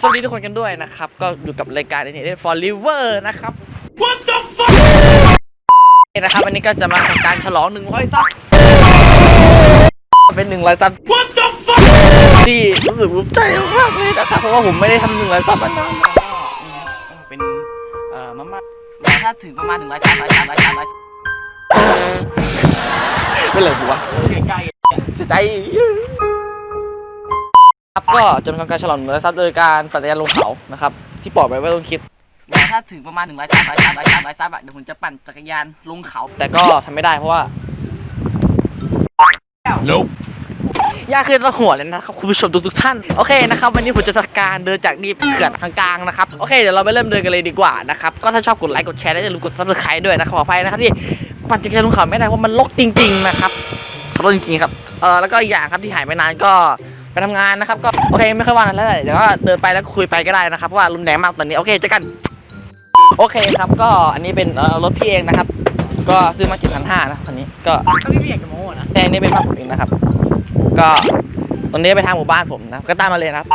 สวัสดีทุกคนกันด้วยนะครับ ก็อยู่กับรายการ Internet for Liver นะครับ What the fuck นะครับวันนี้ก็จะมาทำการฉลอง 100 ซับเป็น 100 ซับ What the fuck ที่รู้สึกภูมิใจมากเลยนะครับเพราะว่าผมไม่ได้ทำ100 ซับมานานแล้วก็นี่นะครับเป็นเอ่อมาม่าถ้าถึงประมาณ 100 ซับ100ซับ100ซับ100ซับเป็นไรกูวะใกล้ๆเสียใจครับ ก็จะเป็นการฉลองหนึ่งร้อยซับโดยการปั่นจักรยานลงเขานะครับที่ปล่อยไว้ไว้ต้นคลิปถ้าถึงประมาณหนึ่งร้อยซับร้อยซับร้อยซับร้อยซับอะเดี๋ยวผมจะปั่นจักรยานลงเขาแต่ก็ทำไม่ได้เพราะว่า Nope. ยากขึ้นละหัวเลยนะครับคุณผู้ชมทุกๆท่านโอเคนะครับวันนี้ผมจะทำการเดินจากนี่ไปเขื่อนทางกลางนะครับโอเคเดี๋ยวเราไปเริ่มเดินกันเลยดีกว่านะครับก็ถ้าชอบกดไลค์กดแชร์และอย่าลืมกดซับสไครต์ด้วยนะครับขออภัยนะครับที่ปั่นจักรยานลงเขาไม่ได้เพราะมันลกจริง ๆ นะครับรกจริงๆครับเออแล้วก็อีกอย่างครับที่หายไปนานก็ ไปทำงานนะครับ ก็โอเคไม่ค่อยว่างนั้นแล้วแหละเดี๋ยวก็เดินไปแล้วก็คุยไปก็ได้นะครับเพราะว่ารุนแรงมากตอนนี้โอเคเจอกัน โอเคครับก็อันนี้เป็นเอ่อรถพี่เองนะครับ ก็ซื้อมาเจ็ดพันห้านะคันนี้ก็ก็ไม่อยากจะโม้นะแต่อันนี้เป็นบ้านผมเองนะครับ ก็ตรงนี้ไปทางหมู่บ้านผมนะก็ตามมาเลยนะครับ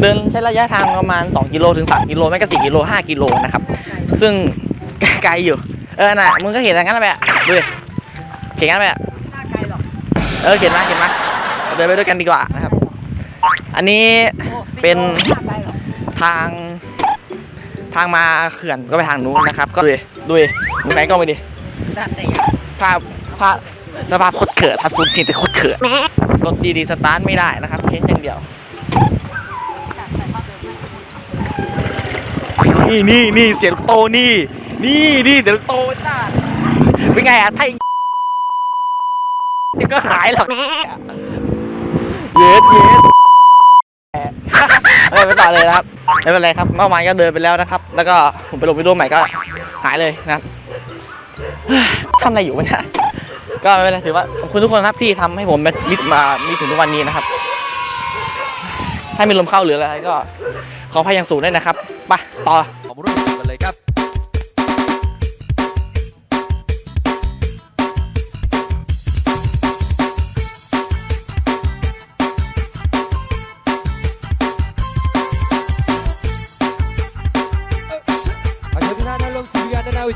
เดินใช้ระยะทางประมาณ 2 กิโลถึง 3 กิโลไม่ก็ 4 กิโล 5 กิโลนะครับ ซึ่งไกลอยู่ เออ น่ะ มึงก็เห็นอย่างนั้นนะแม่ดูดิเขียนงั้นแม่ถ้าไกลหรอกเออ เขียนมา เขียนมา เราเดินไปด้วยกันดีกว่านะครับ อันนี้โอ้เป็นถ้าไกลหรอกทางทางมาเขื่อนก็ไปทางนู้นนะครับ ก็ดูดิดูดิมึงแพนกล้องไปดิด้านไหนภาพภาพสภาพโคตรเขิดทับฟูมจริงแต่โคตรเขิดรถดีๆสตาร์ทไม่ได้นะครับเค้นอย่างเดียวนี่นี่นี่เสียงลูกโตนี่ นี่นี่เสียงลูกโตจ้าเป็นไงอะไทยนี่ก็หายหรอก เย็ดเย็ดเออไปต่อเลยนะครับไม่เป็นไรครับเมื่อวานก็เดินไปแล้วนะครับ แล้วก็ผมไปลงวิดีโอใหม่ก็หายเลยนะครับทำอะไรอยู่วะเนี่ยก็ไม่เป็นไรถือว่าขอบคุณทุกคนนะครับที่ทำให้ผมมีมามีถึงทุกวันนี้นะครับ ถ้ามีลมเข้าหรืออะไรก็ขอพายอย่างสูงด้วยนะครับไปต่อ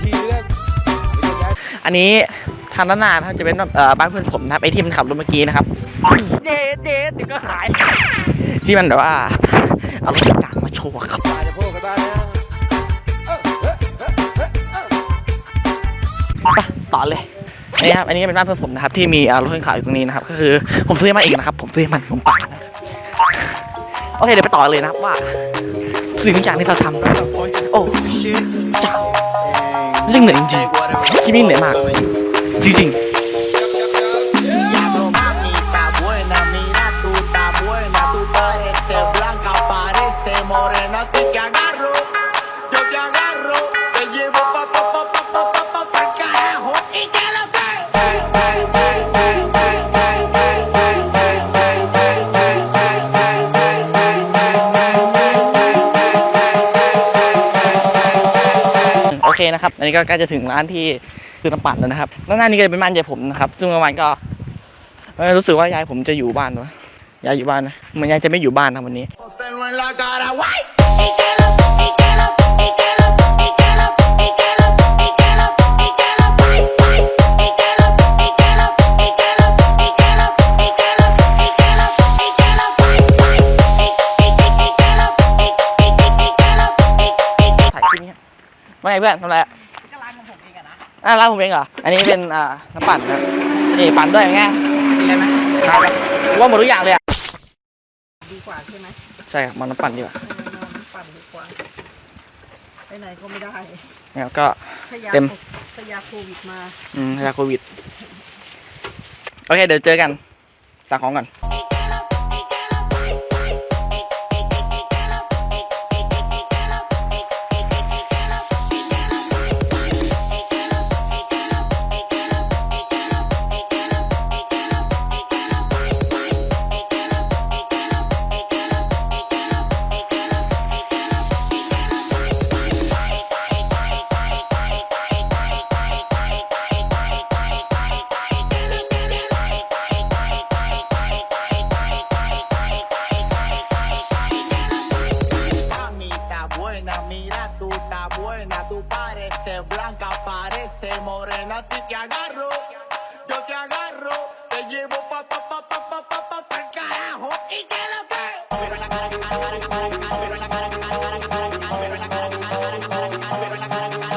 สู่ยานด้านหน้าเวทีเรื่องอันนี้ทางด้านหน้านะครับจะเป็นเอ่อบ้านเพื่อนผมนะครับไอที่มันขับรถเมื่อกี้นะครับเด็ดเด็ดเดี๋ยวก็หายที่มันแบบว่าเอารถกลางมาโชว์ครับตาจะโพกกันบ้างนะเอ้าเอ้ยเอ้ยเอ้ยเอ้ยไปต่อเลยอันนี้ครับอันนี้เป็นบ้านเพื่อนผมนะครับที่มีเอ่อรถเครื่องขาวอยู่ตรงนี้นะครับก็คือผมซื้อมาเองนะครับ ผมซื้อมันผมป่านะโอเคเดี๋ยวไปต่อเลยนะครับว่าสิ่งทุกอย่างที่เราทำโอ้เจ้า เรื่องเหนื่อยจริงๆที่นี่เหนื่อยมากจริงๆ นะครับ อันนี้ก็ใกล้จะถึงร้านที่คือน้ำปั่นแล้วนะครับด้านหน้านี้ก็จะเป็นบ้านยายผมนะครับ ซึ่งเมื่อวานก็รู้สึกว่ายายผมจะอยู่บ้านวะยายอยู่บ้านนะเหมือนยายจะไม่อยู่บ้านนะวันนี้ ไงเพื่อนทำอะไรอะก็ร้านของผมเองอะนะอะร้านผมเองเหรอ อันนี้เป็นอ่าน้ำปั่นนะครับนี่ปั่นด้วยไงดีเลยไหมครับว่าหมดทุกอย่างเลยอะดีกว่าใช่ไหมใช่ครับมาน้ำปั่นดีกว่าเออนอนปั่นดีกว่า ไปไหนก็ไม่ได้แล้วก็ถ้ายาเต็มถ้ายาโควิดมา อืมยาโควิด โอเค เดี๋ยวเจอกันสั่งของก่อน buena, tú pareces blanca, parece morena, si te agarro, yo te agarro, te llevo pa pa pa pa pa pa pa